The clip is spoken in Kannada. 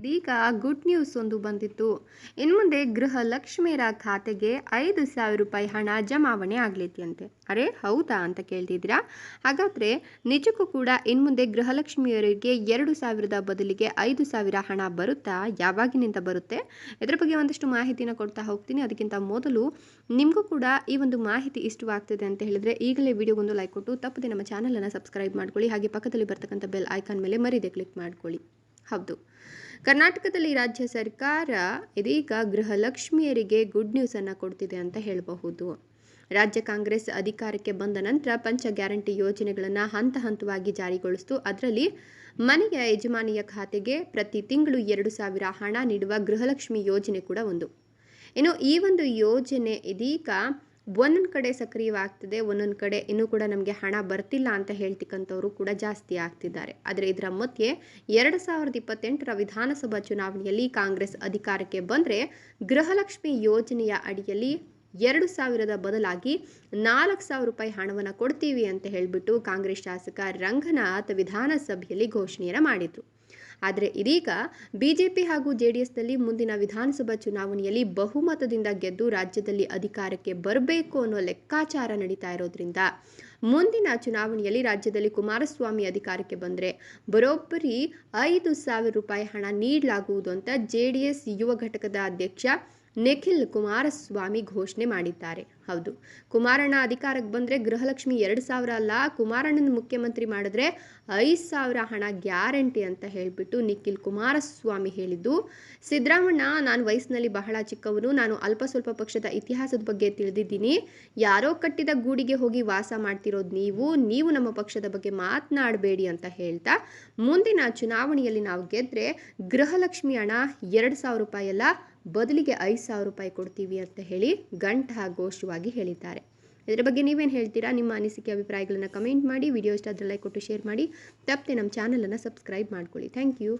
ಇದೀಗ ಗುಡ್ ನ್ಯೂಸ್ ಒಂದು ಬಂದಿತ್ತು. ಇನ್ನು ಮುಂದೆ ಗೃಹಲಕ್ಷ್ಮಿಯರ ಖಾತೆಗೆ ಐದು ಸಾವಿರ ರೂಪಾಯಿ ಹಣ ಜಮಾವಣೆ ಆಗಲಿದೆಯಂತೆ ಅರೆ, ಹೌದಾ ಅಂತ ಕೇಳ್ತಿದ್ದೀರಾ? ಹಾಗಾದರೆ ನಿಜಕ್ಕೂ ಕೂಡ ಇನ್ನು ಮುಂದೆ ಗೃಹಲಕ್ಷ್ಮಿಯರಿಗೆ ಎರಡು ಸಾವಿರದ ಬದಲಿಗೆ ಐದು ಸಾವಿರ ಹಣ ಬರುತ್ತಾ? ಯಾವಾಗಿನಿಂದ ಬರುತ್ತೆ? ಇದರ ಬಗ್ಗೆ ಒಂದಷ್ಟು ಮಾಹಿತಿನ ಕೊಡ್ತಾ ಹೋಗ್ತೀನಿ. ಅದಕ್ಕಿಂತ ಮೊದಲು ನಿಮಗೂ ಕೂಡ ಈ ಒಂದು ಮಾಹಿತಿ ಇಷ್ಟವಾಗ್ತದೆ ಅಂತ ಹೇಳಿದ್ರೆ ಈಗಲೇ ವಿಡಿಯೋಗೊಂದು ಲೈಕ್ ಕೊಟ್ಟು ತಪ್ಪದೆ ನಮ್ಮ ಚಾನಲನ್ನು ಸಬ್ಸ್ಕ್ರೈಬ್ ಮಾಡ್ಕೊಳ್ಳಿ. ಹಾಗೆ ಪಕ್ಕದಲ್ಲಿ ಬರ್ತಕ್ಕಂಥ ಬೆಲ್ ಐಕಾನ್ ಮೇಲೆ ಮರೀದೆ ಕ್ಲಿಕ್ ಮಾಡ್ಕೊಳ್ಳಿ. ಹೌದು. ಕರ್ನಾಟಕದಲ್ಲಿ ರಾಜ್ಯ ಸರ್ಕಾರ ಇದೀಗ ಗೃಹಲಕ್ಷ್ಮಿಯರಿಗೆ ಗುಡ್ ನ್ಯೂಸನ್ನು ಕೊಡ್ತಿದೆ ಅಂತ ಹೇಳಬಹುದು. ರಾಜ್ಯ ಕಾಂಗ್ರೆಸ್ ಅಧಿಕಾರಕ್ಕೆ ಬಂದ ನಂತರ ಪಂಚ ಗ್ಯಾರಂಟಿ ಯೋಜನೆಗಳನ್ನು ಹಂತ ಹಂತವಾಗಿ ಜಾರಿಗೊಳಿಸಿತು. ಅದರಲ್ಲಿ ಮನೆಯ ಯಜಮಾನಿಯ ಖಾತೆಗೆ ಪ್ರತಿ ತಿಂಗಳು ಎರಡು ಸಾವಿರ ಹಣ ನೀಡುವ ಗೃಹಲಕ್ಷ್ಮಿ ಯೋಜನೆ ಕೂಡ ಒಂದು. ಇನ್ನು ಈ ಒಂದು ಯೋಜನೆ ಇದೀಗ ಒಂದೊಂದು ಕಡೆ ಸಕ್ರಿಯವಾಗ್ತಿದೆ ಒಂದೊಂದು ಕಡೆ ಇನ್ನೂ ಕೂಡ ನಮಗೆ ಹಣ ಬರ್ತಿಲ್ಲ ಅಂತ ಹೇಳ್ತಿಕ್ಕಂಥವ್ರು ಕೂಡ ಜಾಸ್ತಿ ಆಗ್ತಿದ್ದಾರೆ. ಆದರೆ ಇದರ ಮಧ್ಯೆ ಎರಡು ಸಾವಿರದ ಇಪ್ಪತ್ತೆಂಟರ ವಿಧಾನಸಭಾ ಚುನಾವಣೆಯಲ್ಲಿ ಕಾಂಗ್ರೆಸ್ ಅಧಿಕಾರಕ್ಕೆ ಬಂದರೆ ಗೃಹಲಕ್ಷ್ಮಿ ಯೋಜನೆಯ ಅಡಿಯಲ್ಲಿ ಎರಡು ಸಾವಿರದ ಬದಲಾಗಿ ನಾಲ್ಕು ಸಾವಿರ ರೂಪಾಯಿ ಹಣವನ್ನು ಕೊಡ್ತೀವಿ ಅಂತ ಹೇಳಿಬಿಟ್ಟು ಕಾಂಗ್ರೆಸ್ ಶಾಸಕ ರಂಗನಾಥ್ ವಿಧಾನಸಭೆಯಲ್ಲಿ ಘೋಷಣೆಯನ್ನು ಮಾಡಿದರು. ಆದರೆ ಇದೀಗ ಬಿಜೆಪಿ ಹಾಗೂ ಜೆಡಿಎಸ್ನಲ್ಲಿ ಮುಂದಿನ ವಿಧಾನಸಭಾ ಚುನಾವಣೆಯಲ್ಲಿ ಬಹುಮತದಿಂದ ಗೆದ್ದು ರಾಜ್ಯದಲ್ಲಿ ಅಧಿಕಾರಕ್ಕೆ ಬರಬೇಕು ಅನ್ನೋ ಲೆಕ್ಕಾಚಾರ ನಡೀತಾ ಇರೋದ್ರಿಂದ ಮುಂದಿನ ಚುನಾವಣೆಯಲ್ಲಿ ರಾಜ್ಯದಲ್ಲಿ ಕುಮಾರಸ್ವಾಮಿ ಅಧಿಕಾರಕ್ಕೆ ಬಂದರೆ ಬರೋಬ್ಬರಿ ಐದು ಸಾವಿರ ರೂಪಾಯಿ ಹಣ ನೀಡಲಾಗುವುದು ಅಂತ ಜೆ ಡಿ ಎಸ್ ಯುವ ಘಟಕದ ಅಧ್ಯಕ್ಷ ನಿಖಿಲ್ ಕುಮಾರಸ್ವಾಮಿ ಘೋಷಣೆ ಮಾಡಿದ್ದಾರೆ. ಹೌದು. ಕುಮಾರಣ್ಣ ಅಧಿಕಾರಕ್ಕೆ ಬಂದರೆ ಗೃಹಲಕ್ಷ್ಮಿ ಎರಡು ಸಾವಿರ ಅಲ್ಲ, ಕುಮಾರಣ್ಣನ ಮುಖ್ಯಮಂತ್ರಿ ಮಾಡಿದ್ರೆ ಐದು ಸಾವಿರ ಹಣ ಗ್ಯಾರಂಟಿ ಅಂತ ಹೇಳಿಬಿಟ್ಟು ನಿಖಿಲ್ ಕುಮಾರಸ್ವಾಮಿ ಹೇಳಿದ್ದು. ಸಿದ್ದರಾಮಣ್ಣ, ನಾನು ವಯಸ್ಸಿನಲ್ಲಿ ಬಹಳ ಚಿಕ್ಕವನು, ನಾನು ಅಲ್ಪ ಸ್ವಲ್ಪ ಪಕ್ಷದ ಇತಿಹಾಸದ ಬಗ್ಗೆ ತಿಳಿದಿದ್ದೀನಿ. ಯಾರೋ ಕಟ್ಟಿದ ಗೂಡಿಗೆ ಹೋಗಿ ವಾಸ ಮಾಡ್ತಿರೋದು ನೀವು ನೀವು ನಮ್ಮ ಪಕ್ಷದ ಬಗ್ಗೆ ಮಾತನಾಡಬೇಡಿ ಅಂತ ಹೇಳ್ತಾ ಮುಂದಿನ ಚುನಾವಣೆಯಲ್ಲಿ ನಾವು ಗೆದ್ದರೆ ಗೃಹಲಕ್ಷ್ಮಿ ಹಣ ಎರಡು ಸಾವಿರ ರೂಪಾಯಿ ಅಲ್ಲ, ಬದಲಿಗೆ ಐದು ಸಾವಿರ ರೂಪಾಯಿ ಕೊಡ್ತೀವಿ ಅಂತ ಹೇಳಿ ಘಂಟಾಘೋಷವಾಗಿ ಹೇಳಿದ್ದಾರೆ. ಇದರ ಬಗ್ಗೆ ನೀವೇನು ಹೇಳ್ತೀರಾ? ನಿಮ್ಮ ಅನಿಸಿಕೆ, ಅಭಿಪ್ರಾಯಗಳನ್ನು ಕಮೆಂಟ್ ಮಾಡಿ ವಿಡಿಯೋ ಇಷ್ಟ ಆದರೆ ಲೈಕ್ ಕೊಟ್ಟು ಶೇರ್ ಮಾಡಿ. ತಪ್ಪದೆ ನಮ್ಮ ಚಾನಲನ್ನು ಸಬ್ಸ್ಕ್ರೈಬ್ ಮಾಡ್ಕೊಳ್ಳಿ. Thank you